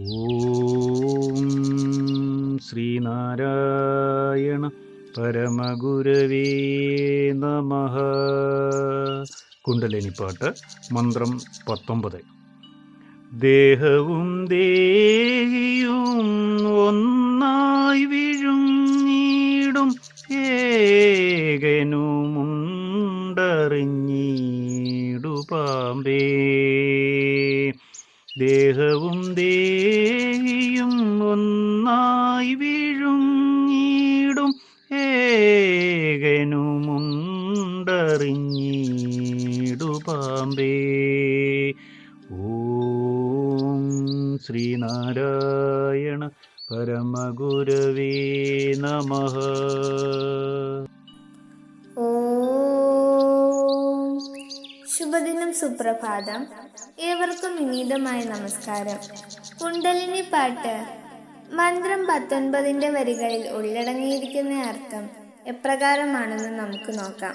ഓം ശ്രീനാരായണ പരമഗുരവേ നമ. കുണ്ടലിനിപ്പാട്ട് മന്ത്രം പത്തൊമ്പത്. ദേഹവും ദേഹിയും ഒന്നായി വീഴും നീടും ഏകനുമുണ്ടറിഞ്ഞീടു പാമ്പേ ദേഹവും ദേഹിയും ഒന്നായി വീഴുങ്ങിടും ഏകനുമുണ്ടറിഞ്ഞിടു പാമ്പേ. ഓം ശ്രീനാരായണ പരമഗുരവേ നമഃ. ശുഭദിനം സുപ്രഭാതം. ഏവർക്കും വിനീതമായ നമസ്കാരം. കുണ്ടലിനി പാട്ട് മന്ത്രം പത്തൊൻപതിന്റെ വരികളിൽ ഉള്ളടങ്ങിയിരിക്കുന്ന അർത്ഥം എപ്രകാരമാണെന്ന് നമുക്ക് നോക്കാം.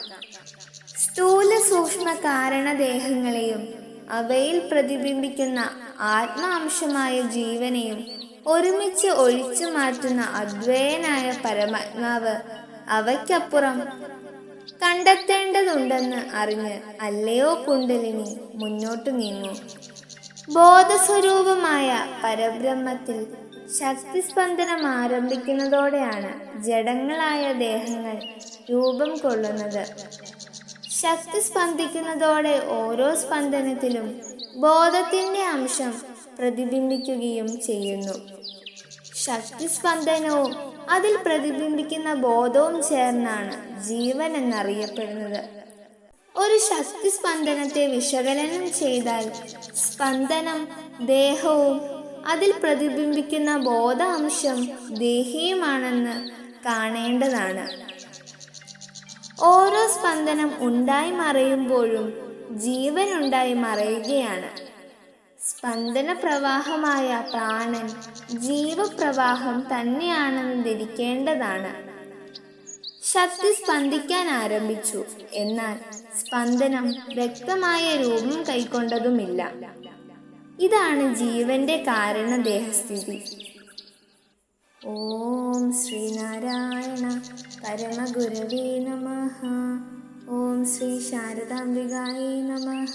സ്ഥൂല സൂക്ഷ്മ കാരണദേഹങ്ങളെയും അവയിൽ പ്രതിബിംബിക്കുന്ന ആത്മാംശമായ ജീവനെയും ഒരുമിച്ച് ഒഴിച്ചു മാറ്റുന്ന അദ്വയനായ പരമാത്മാവ് അവയ്ക്കപ്പുറം കണ്ടെത്തേണ്ടതുണ്ടെന്ന് അറിഞ്ഞ് അല്ലയോ കുണ്ടലിനി മുന്നോട്ടു നീങ്ങൂ. ബോധസ്വരൂപമായ പരബ്രഹ്മത്തിൽ ശക്തിസ്പന്ദനം ആരംഭിക്കുന്നതോടെയാണ് ജഡങ്ങളായ ദേഹങ്ങൾ രൂപം കൊള്ളുന്നത്. ശക്തി സ്പന്ദിക്കുന്നതോടെ ഓരോ സ്പന്ദനത്തിലും ബോധത്തിന്റെ അംശം പ്രതിബിംബിക്കുകയും ചെയ്യുന്നു. ശക്തി സ്പന്ദനവും അതിൽ പ്രതിബിംബിക്കുന്ന ബോധവും ചേർന്നാണ് ജീവൻ എന്നറിയപ്പെടുന്നത്. ഒരു ശക്തി സ്പന്ദനത്തെ വിശകലനം ചെയ്താൽ സ്പന്ദനം ദേഹവും അതിൽ പ്രതിബിംബിക്കുന്ന ബോധ അംശം ദേഹിയുമാണെന്ന് കാണേണ്ടതാണ്. ഓരോ സ്പന്ദനം ഉണ്ടായി മറയുമ്പോഴും ജീവൻ ഉണ്ടായി മറയുകയാണ്. സ്പന്ദന പ്രവാഹമായ പ്രാണൻ ജീവപ്രവാഹം തന്നെയാണെന്ന് ധരിക്കേണ്ടതാണ്. ശക്തി സ്പന്ദിക്കാൻ ആരംഭിച്ചു. എന്നാൽ സ്പന്ദനം വ്യക്തമായ രൂപം കൈക്കൊണ്ടതുമില്ല. ഇതാണ് ജീവന്റെ കാരണദേഹസ്ഥിതി ഓം ശ്രീനാരായണ പരമഗുരവേ നമ. ഓം ശ്രീ ശാരദാംബികായേ നമഃ.